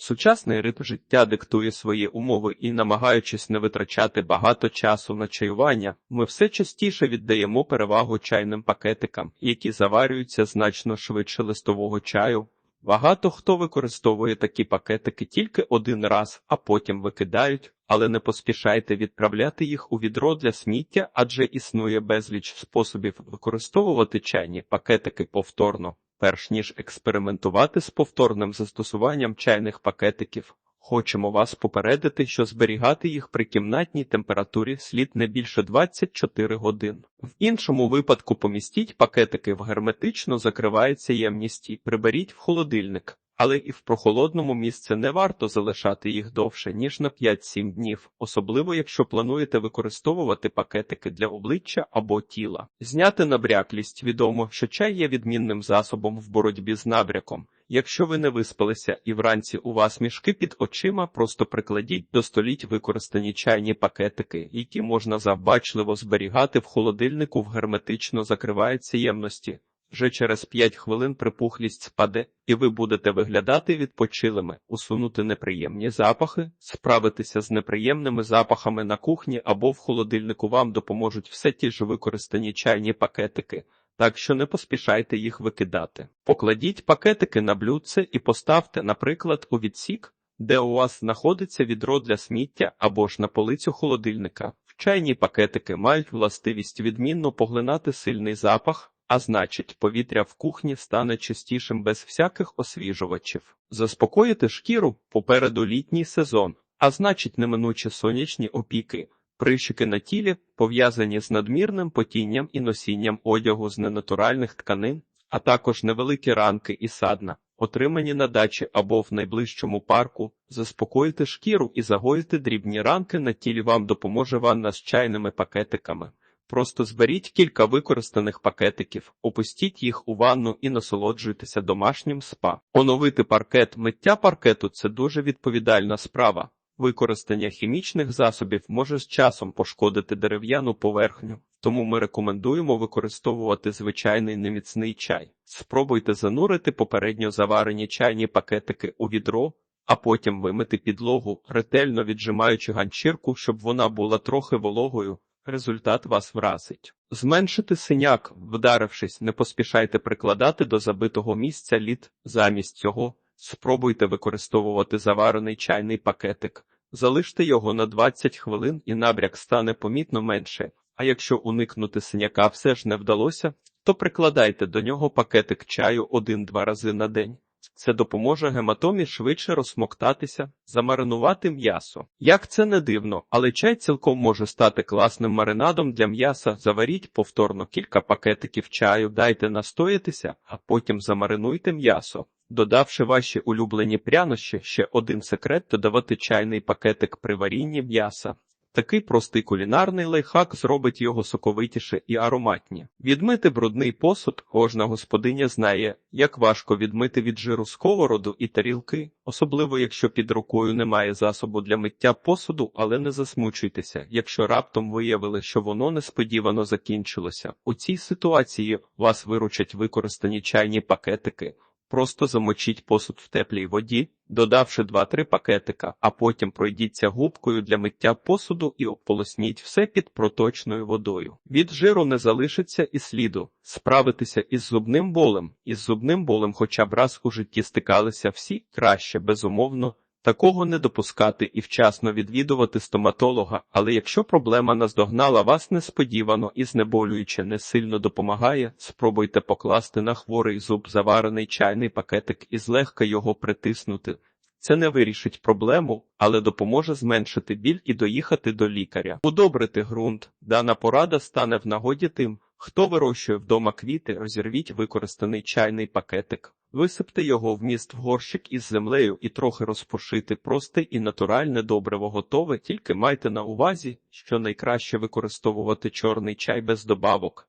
Сучасний ритм життя диктує свої умови і, намагаючись не витрачати багато часу на чаювання, ми все частіше віддаємо перевагу чайним пакетикам, які заварюються значно швидше листового чаю. Багато хто використовує такі пакетики тільки один раз, а потім викидають, але не поспішайте відправляти їх у відро для сміття, адже існує безліч способів використовувати чайні пакетики повторно. Перш ніж експериментувати з повторним застосуванням чайних пакетиків, хочемо вас попередити, що зберігати їх при кімнатній температурі слід не більше 24 годин. В іншому випадку помістіть пакетики в герметично закривається ємність і приберіть в холодильник. Але і в прохолодному місці не варто залишати їх довше, ніж на 5-7 днів, особливо якщо плануєте використовувати пакетики для обличчя або тіла. Зняти набряклість відомо, що чай є відмінним засобом в боротьбі з набряком. Якщо ви не виспалися і вранці у вас мішки під очима, просто прикладіть до століть використані чайні пакетики, які можна завбачливо зберігати в холодильнику в герметично закривається ємності. Вже через 5 хвилин припухлість спаде, і ви будете виглядати відпочилими, усунути неприємні запахи, справитися з неприємними запахами на кухні або в холодильнику вам допоможуть все ті ж використані чайні пакетики, так що не поспішайте їх викидати. Покладіть пакетики на блюдце і поставте, наприклад, у відсік, де у вас знаходиться відро для сміття або ж на полицю холодильника. Чайні пакетики мають властивість відмінно поглинати сильний запах а значить, повітря в кухні стане чистішим без всяких освіжувачів. Заспокоїти шкіру попереду літній сезон, а значить, неминучі сонячні опіки, прищики на тілі, пов'язані з надмірним потінням і носінням одягу з ненатуральних тканин, а також невеликі ранки і садна. Отримані на дачі або в найближчому парку, заспокоїти шкіру і загоїти дрібні ранки на тілі вам допоможе ванна з чайними пакетиками. Просто зберіть кілька використаних пакетиків, опустіть їх у ванну і насолоджуйтеся домашнім спа. Оновити паркет, миття паркету це дуже відповідальна справа. Використання хімічних засобів може з часом пошкодити дерев'яну поверхню, тому ми рекомендуємо використовувати звичайний неміцний чай. Спробуйте занурити попередньо заварені чайні пакетики у відро, а потім вимити підлогу, ретельно віджимаючи ганчірку, щоб вона була трохи вологою. Результат вас вразить. Зменшити синяк, вдарившись, не поспішайте прикладати до забитого місця лід. Замість цього спробуйте використовувати заварений чайний пакетик, залиште його на 20 хвилин і набряк стане помітно менше. А якщо уникнути синяка все ж не вдалося, то прикладайте до нього пакетик чаю один-два рази на день. Це допоможе гематомі швидше розсмоктатися, замаринувати м'ясо. Як це не дивно, але чай цілком може стати класним маринадом для м'яса. Заваріть повторно кілька пакетиків чаю, дайте настоятися, а потім замаринуйте м'ясо. Додавши ваші улюблені прянощі, ще один секрет додавати чайний пакетик при варінні м'яса. Такий простий кулінарний лайфхак зробить його соковитіше і ароматні. Відмити брудний посуд кожна господиня знає, як важко відмити від жиру сковороду і тарілки, особливо якщо під рукою немає засобу для миття посуду, але не засмучуйтеся, якщо раптом виявили, що воно несподівано закінчилося. У цій ситуації вас виручать використані чайні пакетики. Просто замочіть посуд в теплій воді, додавши 2-3 пакетика, а потім пройдіться губкою для миття посуду і ополосніть все під проточною водою. Від жиру не залишиться і сліду. Справитися із зубним болем. Із зубним болем, хоча б раз у житті стикалися всі, краще, безумовно. Такого не допускати і вчасно відвідувати стоматолога, але якщо проблема наздогнала вас несподівано і знеболююче не сильно допомагає, спробуйте покласти на хворий зуб заварений чайний пакетик і злегка його притиснути. Це не вирішить проблему, але допоможе зменшити біль і доїхати до лікаря. Удобрити ґрунт. Дана порада стане в нагоді тим, хто вирощує вдома квіти, розірвіть використаний чайний пакетик. Висипте його в міст в горщик із землею і трохи розпушити просте і натуральне добриво готове, тільки майте на увазі, що найкраще використовувати чорний чай без добавок.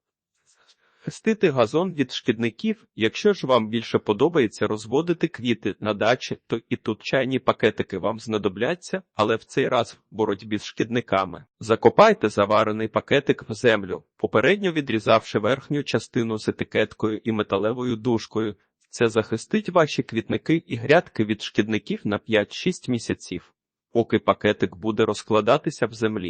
Хистити газон від шкідників, якщо ж вам більше подобається розводити квіти на дачі, то і тут чайні пакетики вам знадобляться, але в цей раз в боротьбі з шкідниками. Закопайте заварений пакетик в землю, попередньо відрізавши верхню частину з етикеткою і металевою дужкою. Це захистить ваші квітники і грядки від шкідників на 5-6 місяців, поки пакетик буде розкладатися в землі.